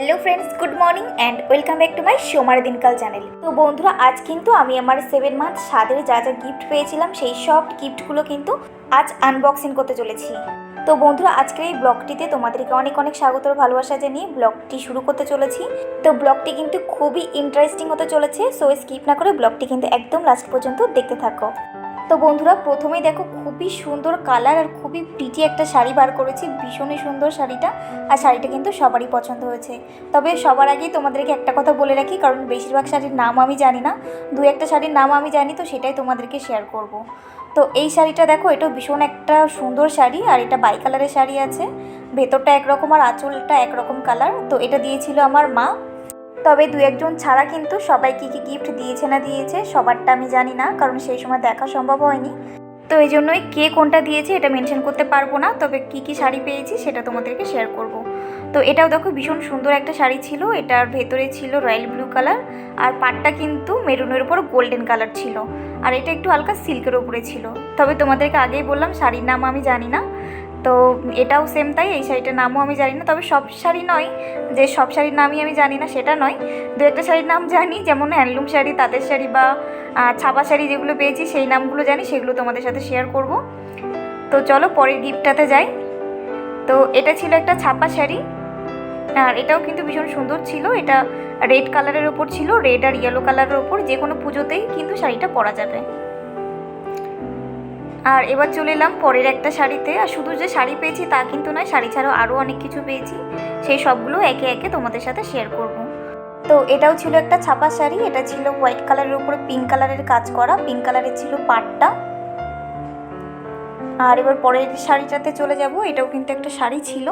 Hello friends, good morning and welcome back to my সোমার দিনকাল channel. তো বন্ধুরা, আজ কিন্তু আমি আমার সেভেন মান্থ স্বাদের যা যা গিফট পেয়েছিলাম, সেই সব গিফটগুলো কিন্তু আজ আনবক্সিং করতে চলেছি। তো বন্ধুরা, আজকের এই ব্লগটিতে তোমাদেরকে অনেক অনেক স্বাগত ভালোবাসা জানিয়ে ব্লগটি শুরু করতে চলেছি। তো ব্লগটি কিন্তু খুবই ইন্টারেস্টিং হতে চলেছে সো স্কিপ না করে ব্লগটি কিন্তু একদম লাস্ট পর্যন্ত দেখতে থাকো। তো বন্ধুরা, প্রথমেই দেখো খুবই সুন্দর কালার আর খুবই প্রিটি একটা শাড়ি বার করেছি, ভীষণই সুন্দর শাড়িটা আর শাড়িটা কিন্তু সবারই পছন্দ হয়েছে। তবে সবার আগেই তোমাদেরকে একটা কথা বলে রাখি, কারণ বেশিরভাগ শাড়ির নাম আমি জানি না, দু একটা শাড়ির নাম আমি জানি, তো সেটাই তোমাদেরকে শেয়ার করব। তো এই শাড়িটা দেখো, এটা ভীষণ একটা সুন্দর শাড়ি আর এটা বাই কালারের শাড়ি আছে, ভেতরটা একরকম আর আঁচলটা একরকম কালার তো এটা দিয়েছিল আমার মা। তবে দু একজন ছাড়া কিন্তু সবাই কী কী গিফট দিয়েছে না দিয়েছে, সবারটা আমি জানি না, কারণ সেই সময় দেখা সম্ভব হয়নি। তো এই জন্যই কে কোনটা দিয়েছে এটা মেনশন করতে পারব না, তবে কি কি শাড়ি পেয়েছি সেটা তোমাদেরকে শেয়ার করব। তো এটাও দেখো ভীষণ সুন্দর একটা শাড়ি ছিল, এটার ভেতরে ছিল রয়্যাল ব্লু কালার আর পাটটা কিন্তু মেরুনের উপর গোল্ডেন কালার ছিল, আর এটা একটু হালকা সিল্কের উপরে ছিল। তবে তোমাদেরকে আগেই বললাম, শাড়ির নাম আমি জানি না। তো এটাও সেম তাই, এই শাড়িটার নামও আমি জানি না, তবে সব শাড়ি নয়। যে সব শাড়ির নামই আমি জানি না, সেটা নয়। দু একটা শাড়ির নাম জানি, যেমন হ্যান্ডলুম শাড়ি, তাঁতের শাড়ি বা ছাপা শাড়ি যেগুলো পেয়েছি, সেই নামগুলো জানি, সেগুলো তোমাদের সাথে শেয়ার করব। তো চলো পরের গিফটটাতে যাই। তো এটা ছিল একটা ছাপা শাড়ি। আর এটাও কিন্তু ভীষণ সুন্দর ছিল, এটা রেড কালারের ওপর ছিল রেড আর ইয়েলো কালারের ওপর যে কোনো পুজোতেই কিন্তু শাড়িটা পরা যাবে। আর এবার চলে এলাম পরের একটা শাড়িতে। আর শুধু যে শাড়ি পেয়েছি তা কিন্তু নয়, শাড়ি ছাড়াও আরও অনেক কিছু পেয়েছি। সেই সবগুলো একে একে তোমাদের সাথে শেয়ার করব। তো এটাও ছিল একটা ছাপা শাড়ি, এটা ছিল হোয়াইট কালারের উপরে পিঙ্ক কালারের কাজ করা পিঙ্ক কালারের ছিল পাটটা। আর এবার পরের শাড়িটাতে চলে যাব, এটাও কিন্তু একটা শাড়ি ছিল।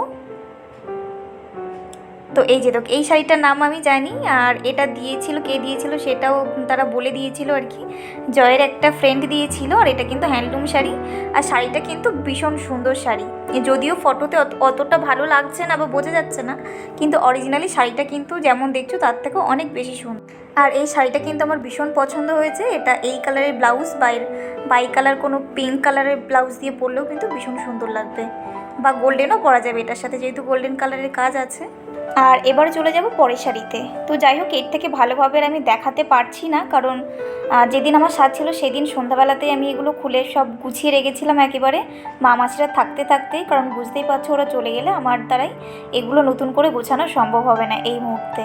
তো এই যে এই শাড়িটার নাম আমি জানি, আর এটা দিয়েছিল, কে দিয়েছিল সেটাও তারা বলে দিয়েছিল আর কি। জয়ের একটা ফ্রেন্ড দিয়েছিল, আর এটা কিন্তু হ্যান্ডলুম শাড়ি। আর শাড়িটা কিন্তু ভীষণ সুন্দর শাড়ি। যদিও ফটোতে অত- অতটা ভালো লাগছে না বা বোঝা যাচ্ছে না, কিন্তু অরিজিনালি শাড়িটা কিন্তু যেমন দেখছ তার থেকেও অনেক বেশি সুন্দর আর এই শাড়িটা কিন্তু আমার ভীষণ পছন্দ হয়েছে। এটা এই কালারের ব্লাউজ বাইর বাই কালার কোনো পিঙ্ক কালারের ব্লাউজ দিয়ে পরলেও কিন্তু ভীষণ সুন্দর লাগবে। বা গোল্ডেনও পরা যাবে এটার সাথে, যেহেতু গোল্ডেন কালারের কাজ আছে। আর এবার চলে যাব পরের শাড়িতে। তো যাই হোক, এর থেকে ভালোভাবে আমি দেখাতে পারছি না, কারণ যেদিন আমার সাজ ছিল সেদিন সন্ধ্যাবেলাতেই আমি এগুলো খুলে সব গুছিয়ে রেখেছিলাম একেবারে। মা মাসিরা থাকতে থাকতেই, কারণ বুঝতেই পারছ ওরা চলে গেলে আমার দ্বারাই এগুলো নতুন করে গোছানো সম্ভব হবে না এই মুহূর্তে।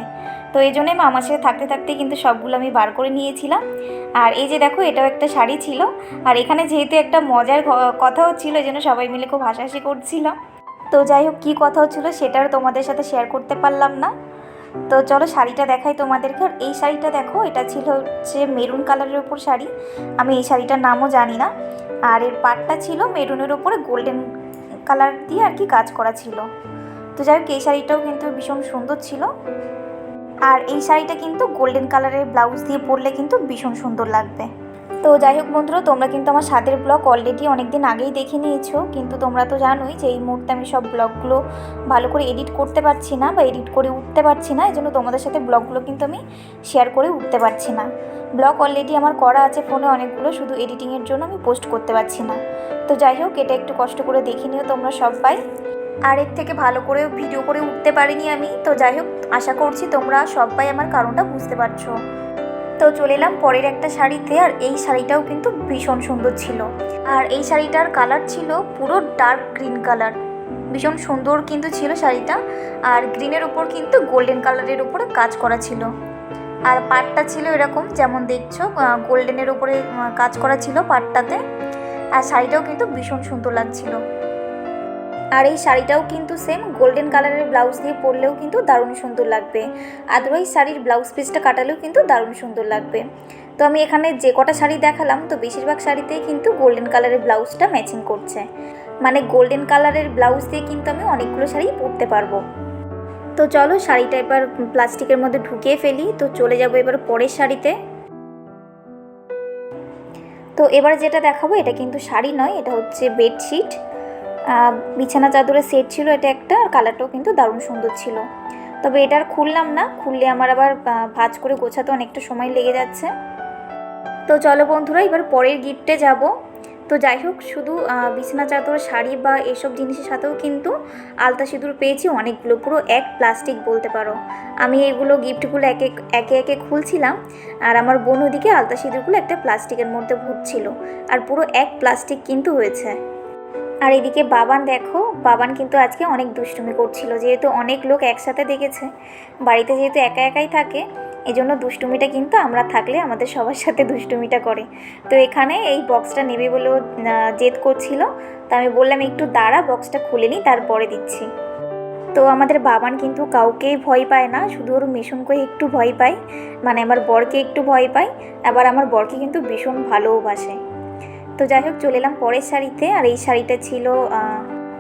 তো এই জন্যই মা মাসিরা থাকতে থাকতেই কিন্তু সবগুলো আমি বার করে নিয়েছিলাম। আর এই যে দেখো, এটাও একটা শাড়ি ছিল। আর এখানে যেহেতু একটা মজার ক- কথা হচ্ছিল এই জন্য সবাই মিলে খুব হাসাহাসি করছিলাম। তো যাই হোক, কী কথা হচ্ছিল সেটাও তোমাদের সাথে শেয়ার করতে পারলাম না। তো চলো শাড়িটা দেখাই তোমাদেরকে। আর এই শাড়িটা দেখো, এটা ছিল হচ্ছে মেরুন কালারের ওপর শাড়ি। আমি এই শাড়িটার নামও জানি না। আর এর পাটটা ছিল মেরুনের ওপরে গোল্ডেন কালার দিয়ে আর কি কাজ করা ছিল। তো যাই হোক, এই শাড়িটাও কিন্তু ভীষণ সুন্দর ছিল। আর এই শাড়িটা কিন্তু গোল্ডেন কালারের ব্লাউজ দিয়ে পরলে কিন্তু ভীষণ সুন্দর লাগবে। তো যাই হোক বন্ধুরা, তোমরা কিন্তু আমার স্বাদের ব্লগ অলরেডি অনেক দিন আগেই দেখে নিয়েছো। কিন্তু তোমরা তো জানোই যে এই মুহূর্তে আমি সব ব্লগগুলো ভালো করে এডিট করতে পারছি না বা এডিট করে উঠতে পারছি না। এই জন্য তোমাদের সাথে ব্লগগুলো কিন্তু আমি শেয়ার করে উঠতে পারছি না। ব্লগ অলরেডি আমার করা আছে ফোনে অনেকগুলো, শুধু এডিটিংয়ের জন্য আমি পোস্ট করতে পারছি না। তো যাই হোক, এটা একটু কষ্ট করে দেখে নিও তোমরা সবাই। আর এর থেকে ভালো করে ভিডিও করে উঠতে পারিনি আমি। তো যাই হোক, আশা করছি তোমরা সবাই আমার কারণটা বুঝতে পারছ। তো চলে এলাম। পরের একটা শাড়িতে আর এই শাড়িটাও কিন্তু ভীষণ সুন্দর ছিল। আর এই শাড়িটার কালার ছিল পুরো ডার্ক গ্রিন কালার ভীষণ সুন্দর কিন্তু ছিল শাড়িটা। আর গ্রিনের উপর কিন্তু গোল্ডেন কালারের উপরে কাজ করা ছিল। আর পাটটা ছিল এরকম, যেমন দেখছ গোল্ডেনের উপরে কাজ করা ছিল পাটটাতে। আর শাড়িটাও কিন্তু ভীষণ সুন্দর লাগছিল। আর এই শাড়িটাও কিন্তু সেম গোল্ডেন কালারের ব্লাউজ দিয়ে পরলেও কিন্তু দারুণ সুন্দর লাগবে। আদারওয়াইজ শাড়ির ব্লাউজ পিসটা কাটালেও কিন্তু দারুণ সুন্দর লাগবে। তো আমি এখানে যে কটা শাড়ি দেখালাম, তো বেশিরভাগ শাড়িতেই কিন্তু গোল্ডেন কালারের ব্লাউজটা ম্যাচিং করছে। মানে গোল্ডেন কালারের ব্লাউজ দিয়ে কিন্তু আমি অনেকগুলো শাড়ি পরতে পারব। তো চলো শাড়িটা এবার প্লাস্টিকের মধ্যে ঢুকিয়ে ফেলি, তো চলে যাব এবার পরের শাড়িতে। তো এবার যেটা দেখাবো, এটা কিন্তু শাড়ি নয়, এটা হচ্ছে বেডশিট বিছানা চাদরের সেট ছিল, এটা একটা, আর কালারটাও কিন্তু দারুণ সুন্দর ছিল। তবে এটা আর খুললাম না, খুললে আমার আবার ভাঁজ করে গোছাতে অনেকটা সময় লেগে যাচ্ছে। তো চলো বন্ধুরা, এবার পরের গিফটে যাব। তো যাই হোক, শুধু বিছানা চাদর, শাড়ি বা এসব জিনিসের সাথেও কিন্তু আলতা সিঁদুর পেয়েছি, অনেকগুলো, পুরো এক প্লাস্টিক বলতে পারো। আমি এগুলো গিফটগুলো একে একে একে খুলছিলাম, আর আমার বোন ওদিকে আলতা সিঁদুরগুলো একটা প্লাস্টিকের মধ্যে ভুটছিল আর পুরো এক প্লাস্টিক কিন্তু হয়েছে। আর এদিকে বাবান দেখো, বাবান কিন্তু আজকে অনেক দুষ্টুমি করছিল, যেহেতু অনেক লোক একসাথে দেখেছে। বাড়িতে যেহেতু একা একাই থাকে এই জন্য দুষ্টুমিটা কিন্তু আমরা থাকলে আমাদের সবার সাথে দুষ্টুমিটা করে। তো এখানে এই বক্সটা নেবে বলেও জেদ করছিল। তো আমি বললাম, একটু দাঁড়া, বক্সটা খুলে নিই তারপরে দিচ্ছি। তো আমাদের বাবান কিন্তু কাউকেই ভয় পায় না, শুধু ওর মিশনকে একটু ভয় পায়। মানে আমার বরকে একটু ভয় পায়, আবার আমার বরকে কিন্তু ভীষণ ভালোবাসে তো যাই হোক, চলে এলাম পরের শাড়িতে। আর এই শাড়িটা ছিল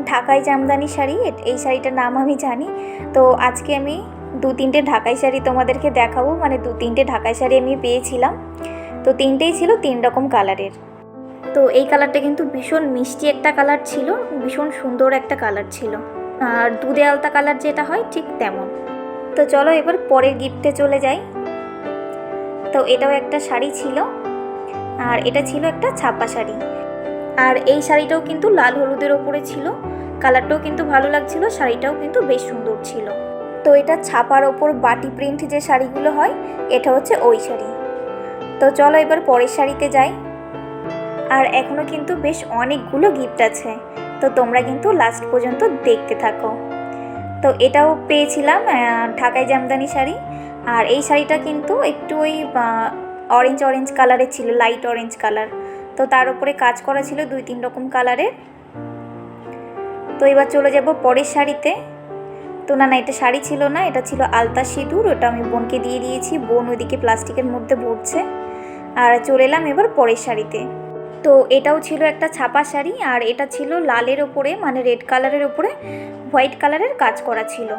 ঢাকাই জামদানি শাড়ি। এই শাড়িটার নাম আমি জানি। তো আজকে আমি দু তিনটে ঢাকাই শাড়ি তোমাদেরকে দেখাবো। মানে দু তিনটে ঢাকাই শাড়ি আমি পেয়েছিলাম। তো তিনটেই ছিল তিন রকম কালারের। তো এই কালারটা কিন্তু ভীষণ মিষ্টি একটা কালার ছিল, ভীষণ সুন্দর একটা কালার ছিল। আর দুধে আলতা কালার যেটা হয়, ঠিক তেমন। তো চলো এবার পরের গিফটে চলে যাই। তো এটাও একটা শাড়ি ছিল। আর এটা ছিল একটা ছাপা শাড়ি। আর এই শাড়িটাও কিন্তু লাল হলুদের ওপরে ছিল। কালারটাও কিন্তু ভালো লাগছিল, শাড়িটাও কিন্তু বেশ সুন্দর ছিল। তো এটা ছাপার ওপর বাটি প্রিন্ট যে শাড়িগুলো হয়, এটা হচ্ছে ওই শাড়ি। তো চলো এবার পরের শাড়িতে যাই। আর এখনও কিন্তু বেশ অনেকগুলো গিফট আছে। তো তোমরা কিন্তু লাস্ট পর্যন্ত দেখতে থাকো। তো এটাও পেয়েছিলাম ঢাকাই জামদানি শাড়ি। আর এই শাড়িটা কিন্তু একটু ওই অরেঞ্জ অরেঞ্জ কালারের ছিল লাইট অরেঞ্জ কালার তো তার উপরে কাজ করা ছিল দুই, তিন রকম কালারের তো এবার চলে যাব পরের শাড়িতে। তো না না, এটা শাড়ি ছিল না, এটা ছিল আলতা সিঁদুর, ওটা আমি বোনকে দিয়ে দিয়েছি। বোন ওইদিকে প্লাস্টিকের মধ্যে ভরছে। আর চলে এলাম এবার পরের শাড়িতে। তো এটাও ছিল একটা ছাপা শাড়ি, আর এটা ছিল লালের ওপরে মানে রেড কালারের ওপরে হোয়াইট কালারের কাজ করা ছিল।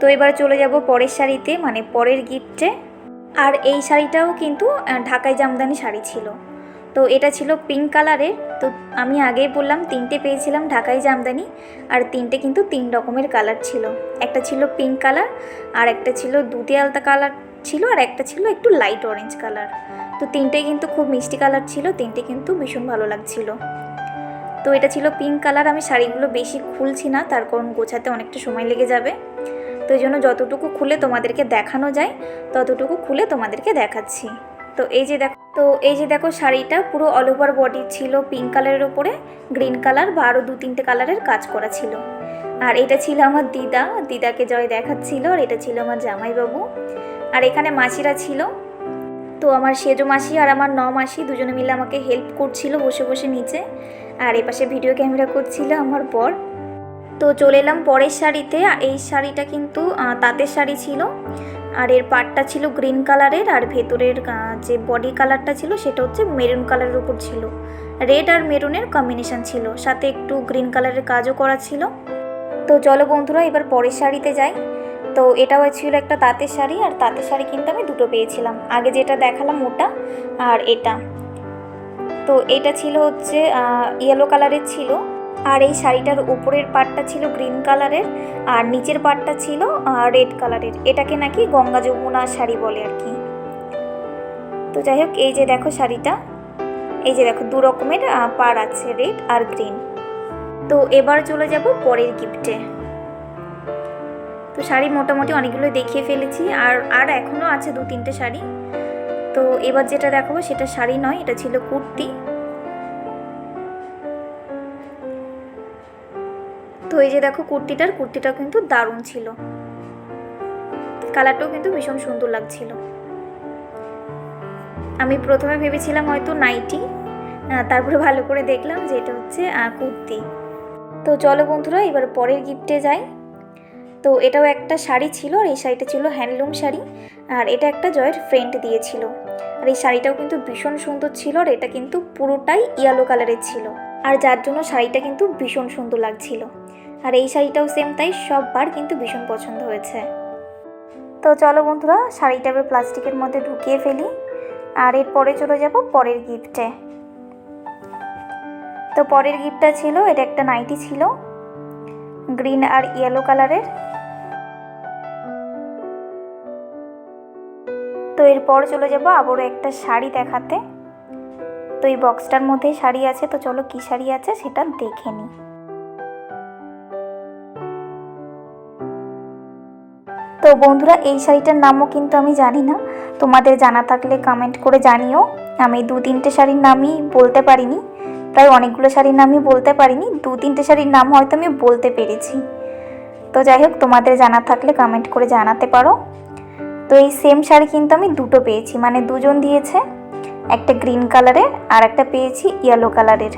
তো এবার চলে যাব পরের শাড়িতে মানে পরের গিফটে আর এই শাড়িটাও কিন্তু ঢাকাই জামদানি শাড়ি ছিল। তো এটা ছিল পিঙ্ক কালারের তো আমি আগেই বললাম, তিনটে পেয়েছিলাম ঢাকাই জামদানি, আর তিনটে কিন্তু তিন রকমের কালার ছিল। একটা ছিল পিঙ্ক কালার আর একটা ছিল দুধে আলতা কালার ছিল, আর একটা ছিল একটু লাইট অরেঞ্জ কালার তো তিনটে কিন্তু খুব মিষ্টি কালার ছিল, তিনটে কিন্তু ভীষণ ভালো লাগছিল। তো এটা ছিল পিঙ্ক কালার আমি শাড়িগুলো বেশি খুলছি না, তার কারণ গোছাতে অনেকটা সময় লেগে যাবে। তো জন্য যতটুকু খুলে তোমাদেরকে দেখানো যায়, ততটুকু খুলে তোমাদেরকে দেখাচ্ছি। তো এই যে দেখো, তো এই যে দেখো শাড়িটা, পুরো অল ওভার বডি ছিল পিঙ্ক কালারের ওপরে গ্রিন কালার বা আরও দু তিনটে কালারের কাজ করা ছিল। আর এটা ছিল আমার দিদা, দিদাকে জয় দেখাচ্ছিল, আর এটা ছিল আমার জামাইবাবু। আর এখানে মাসিরা ছিল। তো আমার সেজো মাসি আর আমার ন মাসি দুজনে মিলে আমাকে হেল্প করছিল বসে বসে নিচে। আর এপাশে ভিডিও ক্যামেরা করছিল আমার পর তো চলে এলাম পরের শাড়িতে। এই শাড়িটা কিন্তু তাঁতের শাড়ি ছিল। আর এর পাটটা ছিল গ্রিন কালারের, আর ভেতরের যে বডি কালারটা ছিল সেটা হচ্ছে মেরুন কালারের উপর ছিল। রেড আর মেরুনের কম্বিনেশন ছিল। সাথে একটু গ্রিন কালারের কাজও করা ছিল। তো চলো বন্ধুরা, এবার পরের শাড়িতে যাই। তো এটাও ছিল একটা তাঁতের শাড়ি, আর তাঁতের শাড়ি কিন্তু আমি দুটো পেয়েছিলাম। আগে যেটা দেখালাম ওটা, আর এটা। তো এটা ছিল হচ্ছে ইয়েলো কালারের ছিল। আর এই শাড়িটার উপরের পাটটা ছিল গ্রিন কালারের, আর নিচের পাটটা ছিল রেড কালারের। এটাকে নাকি গঙ্গা যমুনা শাড়ি বলে আর কি। তো যাই হোক, এই যে দেখো শাড়িটা, এই যে দেখো দু রকমের পাড় আছে, রেড আর গ্রিন। তো এবার চলে যাব পরের গিফটে। তো শাড়ি মোটামুটি অনেকগুলো দেখিয়ে ফেলেছি, আর আর এখনও আছে দু তিনটে শাড়ি। তো এবার যেটা দেখাবো সেটা শাড়ি নয়, এটা ছিল কুর্তি। তো এই যে দেখো কুর্তিটার কুর্তিটা কিন্তু দারুণ ছিল। কালারটাও কিন্তু ভীষণ সুন্দর লাগছিল। আমি প্রথমে ভেবেছিলাম হয়তো নাইটি তারপরে ভালো করে দেখলাম যে এটা হচ্ছে কুর্তি। তো চলো বন্ধুরা, এবার পরের গিফটে যাই। তো এটাও একটা শাড়ি ছিল, আর এই শাড়িটা ছিল হ্যান্ডলুম শাড়ি, আর এটা একটা জয়ের ফ্রেন্ড দিয়েছিল। আর এই শাড়িটাও কিন্তু ভীষণ সুন্দর ছিল, আর এটা কিন্তু পুরোটাই ইয়েলো কালারের ছিল। আর যার জন্য শাড়িটা কিন্তু ভীষণ সুন্দর লাগছিল। আর এই শাড়িটাও সেম তাই সববার কিন্তু ভীষণ পছন্দ হয়েছে। তো চলো বন্ধুরা, শাড়িটা এবার প্লাস্টিকের মধ্যে ঢুকিয়ে ফেলি। আর এরপরে চলে যাব পরের গিফটে। তো পরের গিফটটা ছিল, এটা একটা নাইটি ছিল, গ্রিন আর ইয়েলো কালারের। তো এরপর চলে যাব আবারও একটা শাড়ি দেখাতে। তো এই বক্সটার মধ্যেই শাড়ি আছে, তো চলো কী শাড়ি আছে সেটা দেখে নিই। বন্ধুরা, এই শাড়িটার নামও কিন্তু আমি জানি না। তোমাদের জানা থাকলে কমেন্ট করে জানিও। আমি দু তিনটে শাড়ির নামই বলতে পারিনি। প্রায় অনেকগুলো শাড়ির নামই বলতে পারিনি। দু তিনটে শাড়ির নাম হয়তো আমি বলতে পেরেছি। তো যাই হোক, তোমাদের জানা থাকলে কমেন্ট করে জানাতে পারো। তো এই সেম শাড়ি কিন্তু আমি দুটো পেয়েছি। মানে দুজন দিয়েছে, একটা গ্রিন কালারের আর একটা পেয়েছি ইয়েলো কালারের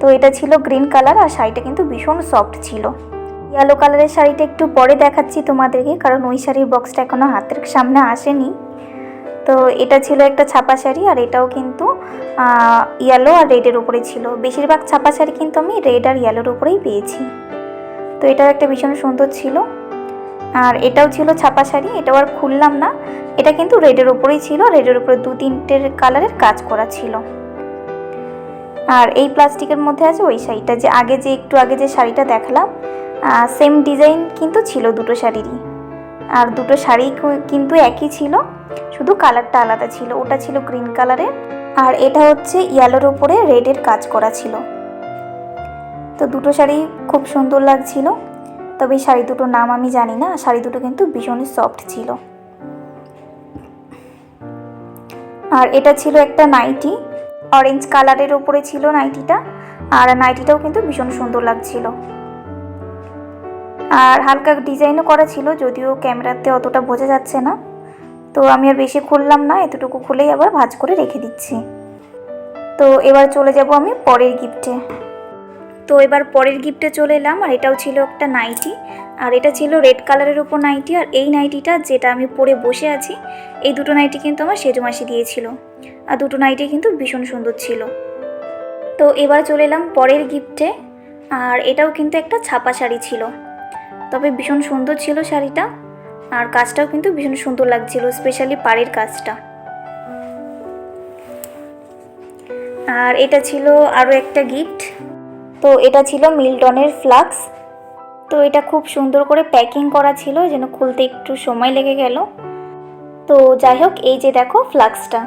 তো এটা ছিল গ্রিন কালার আর শাড়িটা কিন্তু ভীষণ সফট ছিল। ইয়েলো কালারের শাড়িটা একটু পরে দেখাচ্ছি তোমাদেরকে, কারণ ওই শাড়ির বক্সটা এখনও হাতের সামনে আসেনি। তো এটা ছিল একটা ছাপা শাড়ি, আর এটাও কিন্তু ইয়েলো আর রেডের উপরে ছিল। বেশিরভাগ ছাপা শাড়ি কিন্তু আমি রেড আর ইয়েলোর উপরেই পেয়েছি। তো এটাও একটা ভীষণ সুন্দর ছিল। আর এটাও ছিল ছাপা শাড়ি, এটাও আর খুললাম না। এটা কিন্তু রেডের উপরেই ছিল রেডের উপরে দু তিনটের কালারের কাজ করা ছিল। আর এই প্লাস্টিকের মধ্যে আছে ওই শাড়িটা। যে আগে যে, একটু আগে যে শাড়িটা দেখালাম সেম ডিজাইন কিন্তু ছিল দুটো শাড়িরই। আর দুটো শাড়ি কিন্তু একই ছিল, শুধু কালারটা আলাদা ছিল, ওটা ছিল গ্রিন কালারের আর এটা হচ্ছে ইয়েলোর ওপরে রেডের কাজ করা ছিল। তো দুটো শাড়ি খুব সুন্দর লাগছিল, তবে এই শাড়ি দুটোর নাম আমি জানি না, শাড়ি দুটো কিন্তু ভীষণই সফট ছিল। আর এটা ছিল একটা নাইটি অরেঞ্জ কালারের ওপরে ছিল নাইটিটা, আর নাইটিটাও কিন্তু ভীষণ সুন্দর লাগছিল। আর হালকা ডিজাইনও করা ছিল, যদিও ক্যামেরাতে অতটা বোঝা যাচ্ছে না। তো আমি আর বেশি খুললাম না, এতটুকু খুলেই আবার ভাঁজ করে রেখে দিচ্ছি। তো এবার চলে যাব আমি পরের গিফটে। তো এবার পরের গিফটে চলে এলাম, আর এটাও ছিল একটা নাইটি। আর এটা ছিল রেড কালারের উপর নাইটি, আর এই নাইটিটা যেটা আমি পরে বসে আছি, এই দুটো নাইটি কিন্তু আমার সেজো মাসি দিয়েছিল। আর দুটো নাইটি কিন্তু ভীষণ সুন্দর ছিল। তো এবার চলে এলাম পরের গিফটে, আর এটাও কিন্তু একটা ছাপা শাড়ি ছিল। তবে ভীষণ সুন্দর ছিল শাড়িটা। আর কাজটাও কিন্তু ভীষণ সুন্দর লাগছিল স্পেশালি পাড়ের কাজটা। আর এটা ছিল আরও একটা গিফট তো এটা ছিল মিল্টনের ফ্লাক্স। তো এটা খুব সুন্দর করে প্যাকিং করা ছিল, যেন খুলতে একটু সময় লেগে গেল। তো যাই হোক, এই যে দেখো ফ্লাক্সটা।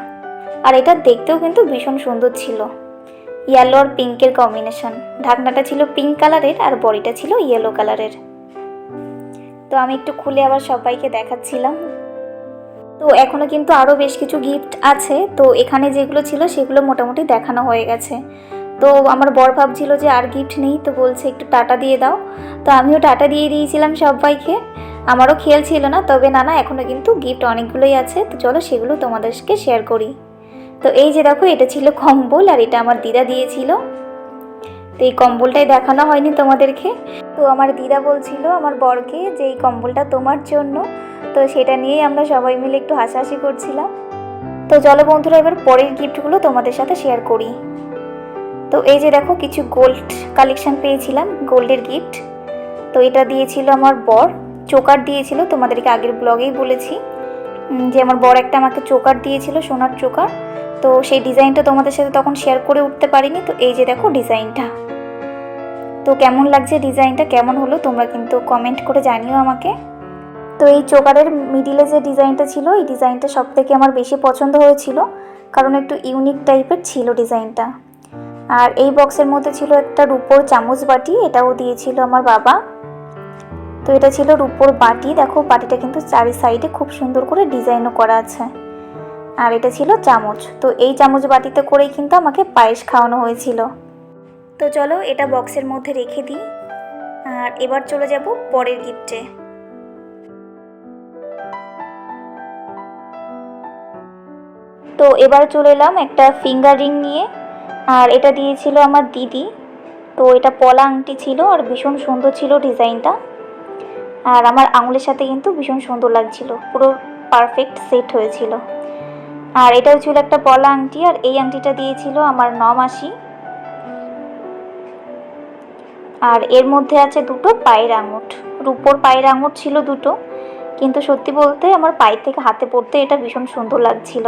আর এটা দেখতেও কিন্তু ভীষণ সুন্দর ছিল। ইয়েলো আর পিঙ্কের কম্বিনেশন ঢাকনাটা ছিল পিঙ্ক কালারের আর বডিটা ছিল ইয়েলো কালারের তো আমি একটু খুলে আবার সবাইকে দেখাচ্ছিলাম। তো এখনও কিন্তু আরও বেশ কিছু গিফট আছে। তো এখানে যেগুলো ছিল সেগুলো মোটামুটি দেখানো হয়ে গেছে। তো আমার বর ভাবছিল যে আর গিফট নেই, তো বলছে একটু টাটা দিয়ে দাও। তো আমিও টাটা দিয়ে দিয়েছিলাম সবাইকে। আমারও খেয়াল ছিল না, তবে না না এখনও কিন্তু গিফট অনেকগুলোই আছে। তো চলো সেগুলো তোমাদেরকে শেয়ার করি। তো এই যে দেখো, এটা ছিল কম্বল আর এটা আমার দিদা দিয়েছিল। তো এই কম্বলটাই দেখানো হয়নি তোমাদেরকে। তো আমার দিদা বলছিল, আমার বরকে, যে এই কম্বলটা তোমার জন্য। তো সেটা নিয়েই আমরা সবাই মিলে একটু হাসাহাসি করছিলাম। তো চলো বন্ধুরা, এবার পরের গিফটগুলো তোমাদের সাথে শেয়ার করি। তো এই যে দেখো, কিছু গোল্ড কালেকশন পেয়েছিলাম গোল্ডের গিফট তো এটা দিয়েছিল আমার বর। চোকার দিয়েছিল, তোমাদেরকে আগের ব্লগেই বলেছি। যে আমার বর একটা আমাকে চোকার দিয়েছিল, সোনার চোকার। তো সেই ডিজাইনটা তোমাদের সাথে তখন শেয়ার করে উঠতে পারিনি। তো এই যে দেখো ডিজাইনটা। তো কেমন লাগছে ডিজাইনটা? কেমন হলো? তোমরা কিন্তু কমেন্ট করে জানিও আমাকে। তো এই চোকারের মিডিলে যে ডিজাইনটা ছিল, এই ডিজাইনটা সব থেকে আমার বেশি পছন্দ হয়েছিল। কারণ একটু ইউনিক টাইপের ছিল ডিজাইনটা। আর এই বক্সের মধ্যে ছিল একটা রুপোর চামচ বাটি, এটাও দিয়েছিল আমার বাবা। তো এটা ছিল রুপোর বাটি। দেখো বাটিটা কিন্তু চারি সাইডে খুব সুন্দর করে ডিজাইনও করা আছে। আর এটা ছিল চামচ। তো এই চামচ বাটিতে করেই কিন্তু আমাকে পায়েস খাওয়ানো হয়েছিল। তো চলো এটা বক্সের মধ্যে রেখে দিই। আর এবার চলে যাব পরের গিফটে। তো এবার চলে এলাম একটা ফিঙ্গার রিং নিয়ে। আর এটা দিয়েছিল আমার দিদি। তো এটা পলা আংটি ছিল আর ভীষণ সুন্দর ছিল ডিজাইনটা। আর আমার আঙুলের সাথে কিন্তু ভীষণ সুন্দর লাগছিল। পুরো পারফেক্ট সেট হয়েছিল। আর এটাও ছিল একটা পলা আংটি, আর এই আংটিটা দিয়েছিল আমার ন মাসি আর এর মধ্যে আছে দুটো পায়ের আঙুট রূপোর পায়ের আঙুট ছিল দুটো, কিন্তু সত্যি বলতে আমার পায়ের থেকে হাতে পড়তে এটা ভীষণ সুন্দর লাগছিল।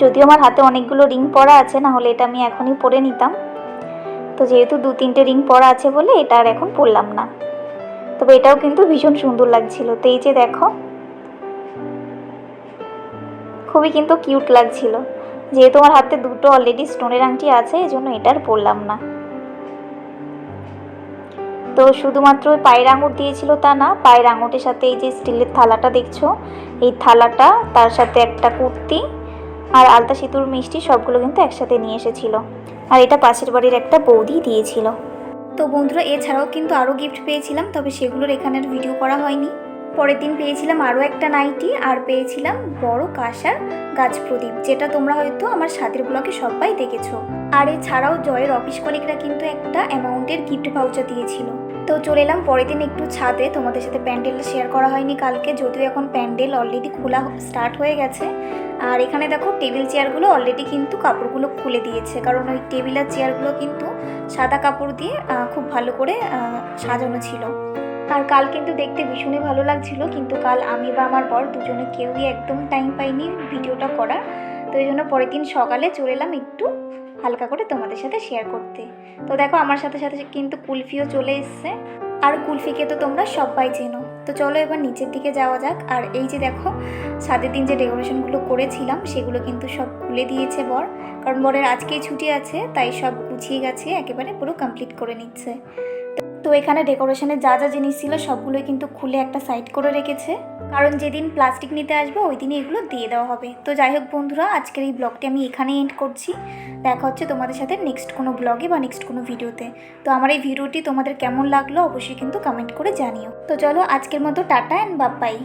যদিও আমার হাতে অনেকগুলো রিং পরা আছে না হলে এটা আমি এখনই পরে নিতাম। তো যেহেতু দু তিনটে রিং পরা আছে বলে এটা আর এখন পরলাম না। তবে এটাও কিন্তু ভীষণ সুন্দর লাগছিল। তো এই যে দেখো খুবই কিন্তু কিউট লাগছিল। যেহেতু আমার হাতে দুটো অলরেডি স্টোনের আংটি আছে এই জন্য এটার পরলাম না। তো শুধুমাত্র ওই পায়ের আঙুর দিয়েছিল তা না, পায়ের আঙুরের সাথে এই যে স্টিলের থালাটা দেখছ, এই থালাটা, তার সাথে একটা কুর্তি আর আলতা সিঁদুর মিষ্টি সবগুলো কিন্তু একসাথে নিয়ে এসেছিল। আর এটা পাশের বাড়ির একটা বৌদি দিয়েছিল। তো বন্ধুরা, এছাড়াও কিন্তু আরও গিফট পেয়েছিলাম, তবে সেগুলোর এখানের ভিডিও করা হয়নি। পরের দিন পেয়েছিলাম আরও একটা নাইটি আর পেয়েছিলাম বড় কাঁসার গাছ প্রদীপ, যেটা তোমরা হয়তো আমার সাথের ব্লকে সবাই দেখেছ। আর এছাড়াও জয়ের অফিস কলিগরা কিন্তু একটা অ্যামাউন্টের গিফট ভাউচার দিয়েছিল। তো চলে এলাম পরের দিন একটু ছাদে, তোমাদের সাথে প্যান্ডেলটা শেয়ার করা হয়নি কালকে, যদিও এখন প্যান্ডেল অলরেডি খোলা স্টার্ট হয়ে গেছে। আর এখানে দেখো টেবিল চেয়ারগুলো অলরেডি কিন্তু কাপড়গুলো খুলে দিয়েছে, কারণ ওই টেবিল আর চেয়ারগুলো কিন্তু সাদা কাপড় দিয়ে খুব ভালো করে সাজানো ছিল। আর কাল কিন্তু দেখতে ভীষণই ভালো লাগছিল, কিন্তু কাল আমি বা আমার বর দুজনে কেউই একদম টাইম পাইনি ভিডিওটা করার। তো এই জন্য পরের দিন সকালে চলে এলাম একটু হালকা করে তোমাদের সাথে শেয়ার করতে। তো দেখো আমার সাথে সাথে কিন্তু কুলফিও চলে এসছে। আর কুলফিকে তো তোমরা সবাই চেনো। তো চলো এবার নিচের দিকে যাওয়া যাক। আর এই যে দেখো সাতের দিন যে ডেকোরেশনগুলো করেছিলাম, সেগুলো কিন্তু সব খুলে দিয়েছে বর। কারণ বরের আজকেই ছুটি আছে, তাই সব গুছিয়ে গেছে একেবারে পুরো কমপ্লিট করে নিচ্ছে। তো এখানে ডেকোরেশনের যা যা জিনিস ছিল সবগুলোই কিন্তু খুলে একটা সাইড করে রেখেছে। কারণ যেদিন প্লাস্টিক নিতে আসবে, ওই দিনই এগুলো দিয়ে দেওয়া হবে। তো যাই হোক বন্ধুরা, আজকের এই ব্লগটি আমি এখানেই এন্ড করছি। দেখা হচ্ছে তোমাদের সাথে নেক্সট কোনো ব্লগে বা নেক্সট কোনো ভিডিওতে। তো আমার এই ভিডিওটি তোমাদের কেমন লাগল অবশ্যই কিন্তু কমেন্ট করে জানিও। তো চলো আজকের মতো টাটা অ্যান্ড বাপ্পাই